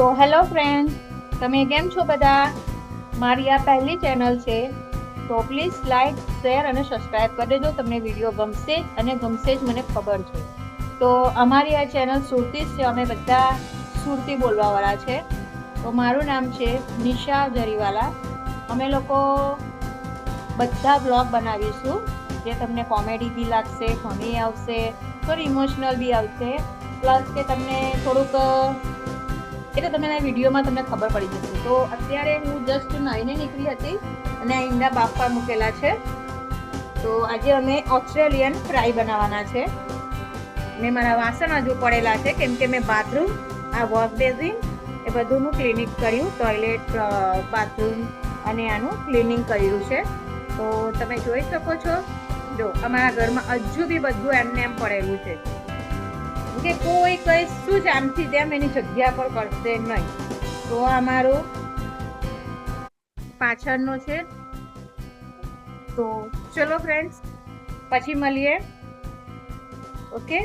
તો hello friend તમે કેમ છો બધા? મારી આ પહેલી ચેનલ છે. તો પ્લીઝ લાઈક શેર અને સબસ્ક્રાઇબ કરી દેજો, તમને વીડિયો ગમશે અને ગમશે જ મને ખબર છે. તો અમારી આ ચેનલ સુરતી છે, અમે બધા સુરતી બોલવાવાળા છે. તો મારું નામ છે નિશા જરીવાલા. અમે લોકો બધા બ્લોગ બનાવીશું, જે તમને કોમેડી બી લાગશે ફની આવશે, થોડી ઇમોશનલ બી આવશે. પ્લસ કે તમને થોડુંક એટલે તમને આ વિડીયોમાં તમને ખબર પડી જશે. તો અત્યારે હું જસ્ટ નાહીને નીકળી હતી અને આ ઈંડા બાફવા મૂકેલા છે. તો આજે અમે ઓસ્ટ્રેલિયન ફ્રાય બનાવવાના છે. મેં મારા વાસણ હજુ પડેલા છે, કેમ કે મેં બાથરૂમ આ વોશ બેઝિન એ બધુંનું ક્લિનિંગ કર્યું ટોયલેટ બાથરૂમ અને આનું ક્લિનિંગ કર્યું છે. તો તમે જોઈ શકો છો. જો, અમારા ઘરમાં હજુ બી બધું એમને એમ પડેલું છે. કે કોઈ કંઈ શું જ આમથી તેમ એની જગ્યા પર કરશે નહીં. તો અમારું પાછળનો છે. તો ચલો ફ્રેન્ડ્સ પછી મળીએ. ઓકે